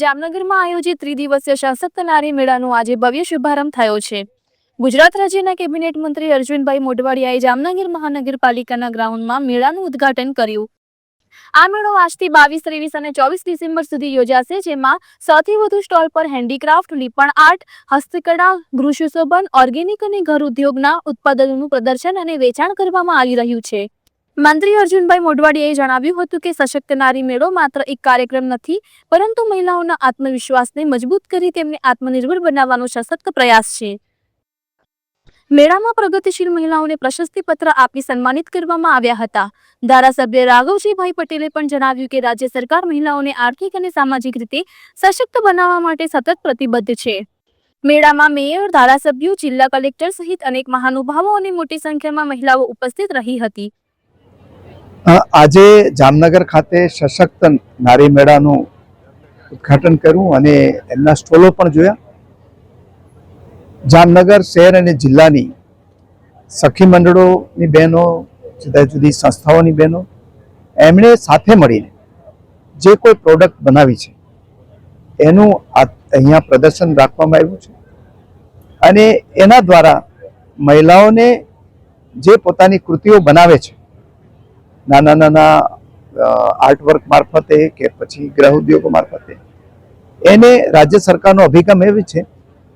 જામનગરમાં આયોજિત ત્રિદિવસીય સશક્ત નારી મેળાનો આજે ભવ્ય શુભારંભ થયો છે. ગુજરાત રાજ્યના કેબિનેટ મંત્રી અર્જુનભાઈ મોઢવાડિયાએ જામનગર મહાનગરપાલિકાના ગ્રાઉન્ડમાં મેળાનું ઉદ્ઘાટન કર્યું. આ મેળો આજથી બાવીસ, ત્રેવીસ અને ચોવીસ ડિસેમ્બર સુધી યોજાશે, જેમાં સૌથી વધુ સ્ટોલ પર હેન્ડીક્રાફ્ટ લીપણ આર્ટ, હસ્તકળા ગૃહસુશોભન ઓર્ગેનિક અને ઘર ઉદ્યોગના ઉત્પાદનોનું પ્રદર્શન અને વેચાણ કરવામાં આવી રહ્યું છે. મંત્રી અર્જુનભાઈ મોઢવાડિયાએ જણાવ્યું હતું કે સશક્ત નારી મેળો માત્ર એક કાર્યક્રમ નથી, પરંતુ મહિલાઓના આત્મવિશ્વાસને મજબૂત કરી તેમને આત્મનિર્ભર બનાવવાનો સશક્ત પ્રયાસ છે. મેળામાં પ્રગતિશીલ મહિલાઓને પ્રશસ્તિપત્ર આપી સન્માનિત કરવામાં આવ્યા હતા. ધારાસભ્ય રાઘવજીભાઈ પટેલે પણ જણાવ્યું કે રાજ્ય સરકાર મહિલાઓને આર્થિક અને સામાજિક રીતે સશક્ત બનાવવા માટે સતત પ્રતિબદ્ધ છે. મેળામાં મેયર, ધારાસભ્યો, જિલ્લા કલેક્ટર સહિત અનેક મહાનુભાવો અને મોટી સંખ્યામાં મહિલાઓ ઉપસ્થિત રહી હતી. આજે જામનગર ખાતે સશક્ત નારી મેળાનું ઉદ્ઘાટન કર્યું અને એમના સ્ટોલો પણ જોયા. જામનગર શહેર અને જિલ્લાની સખી મંડળોની બહેનો, જુદા જુદી સંસ્થાઓની બહેનો, એમણે સાથે મળીને જે કોઈ પ્રોડક્ટ બનાવી છે, એનું અહીંયા પ્રદર્શન રાખવામાં આવ્યું છે. અને એના દ્વારા મહિલાઓને જે પોતાની કૃતિઓ બનાવે છે નાના નાના આર્ટવર્ક મારફતે કે પછી ગ્રહ ઉદ્યોગો મારફતે. એને રાજ્ય સરકારનો અભિગમ એવી છે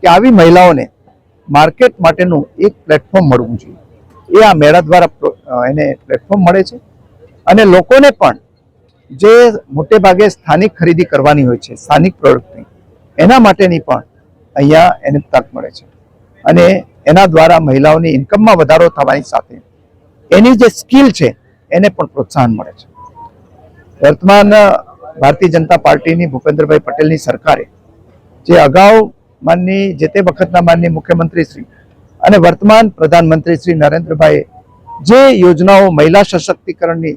કે આવી મહિલાઓને માર્કેટ માટેનું એક પ્લેટફોર્મ મળવું જોઈએ. એ આ મેળા દ્વારા એને પ્લેટફોર્મ મળે છે. અને લોકોને પણ જે મોટે ભાગે સ્થાનિક ખરીદી કરવાની હોય છે, સ્થાનિક પ્રોડક્ટની એના માટેની પણ અહીંયા એને તક મળે છે. અને એના દ્વારા મહિલાઓની ઇન્કમમાં વધારો થવાની સાથે એની જે સ્કિલ છે એને પણ પ્રોત્સાહન મળે છે. વર્તમાન ભારતીય જનતા પાર્ટીની ભૂપેન્દ્રભાઈ પટેલની સરકારે જે અગાઉ માનની જે તે વખતના માનની મુખ્યમંત્રીશ્રી અને વર્તમાન પ્રધાનમંત્રી શ્રી નરેન્દ્રભાઈએ જે યોજનાઓ મહિલા સશક્તિકરણની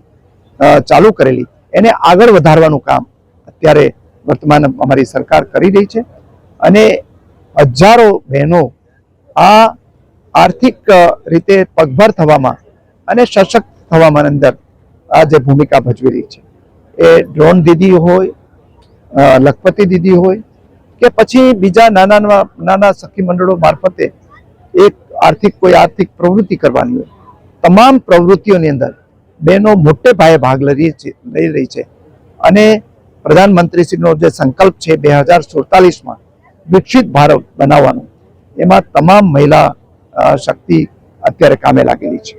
ચાલુ કરેલી, એને આગળ વધારવાનું કામ અત્યારે વર્તમાન અમારી સરકાર કરી રહી છે. અને હજારો બહેનો આ આર્થિક રીતે પગભર થવામાં અને સશક્ત થવામાં અંદર આ જે ભૂમિકા ભજવી રહી છે. એ ડ્રોન દીદી હોય લખપતિ દીદી હોય કે પછી બીજા નાના નાના સખી મંડળો મારફતે એક આર્થિક, કોઈ આર્થિક પ્રવૃત્તિ કરવાની હોય. તમામ પ્રવૃત્તિઓની અંદર બહેનો મોટે પાયે ભાગ લઈ લઈ રહી છે. અને પ્રધાનમંત્રીશ્રીનો જે સંકલ્પ છે બે હજાર સુડતાલીસમાં વિકસિત ભારત બનાવવાનો, એમાં તમામ મહિલા શક્તિ અત્યારે કામે લાગેલી છે.